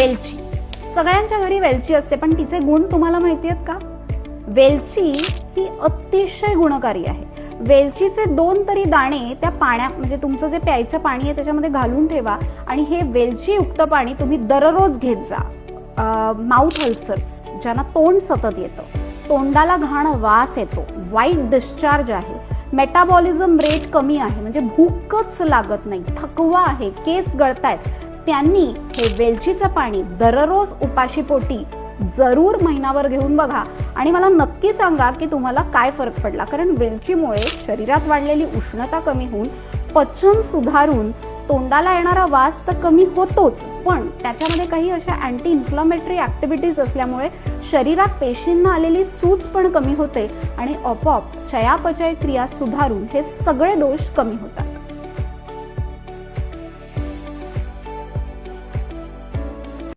वेलची. सगळ्यांच्या घरी वेलची असते पण तिचे गुण तुम्हाला माहिती आहेत का? वेलची ही अतिशय गुणकारी आहे. वेलचीचे दोन तरी दाणे त्या पाण्या म्हणजे तुमचं जे प्यायचं पाणी आहे त्याच्यामध्ये घालून ठेवा आणि हे वेलचीयुक्त पाणी तुम्ही दररोज घेत जा. माउथ अल्सर्स ज्यांना तोंड सतत येतं. तोंडाला घाण वास येतो. वाईट डिस्चार्ज आहे. मेटाबॉलिझम रेट कमी आहे. म्हणजे भूकच लागत नाही. थकवा आहे. केस गळतायत. त्यांनी हे वेलचीचं पाणी दररोज उपाशीपोटी जरूर महिनाभर घेऊन बघा. आणि मला नक्की सांगा की तुम्हाला काय फरक पडला. कारण वेलचीमुळे शरीरात वाढलेली उष्णता कमी होऊन पचन सुधारून तोंडाला येणारा वास तर कमी होतोच. पण त्याच्यामध्ये काही अशा अँटी इन्फ्लमेटरी ॲक्टिव्हिटीज असल्यामुळे शरीरात पेशींना आलेली सूज पण कमी होते आणि आपोआप चयापचय क्रिया सुधारून हे सगळे दोष कमी होतात.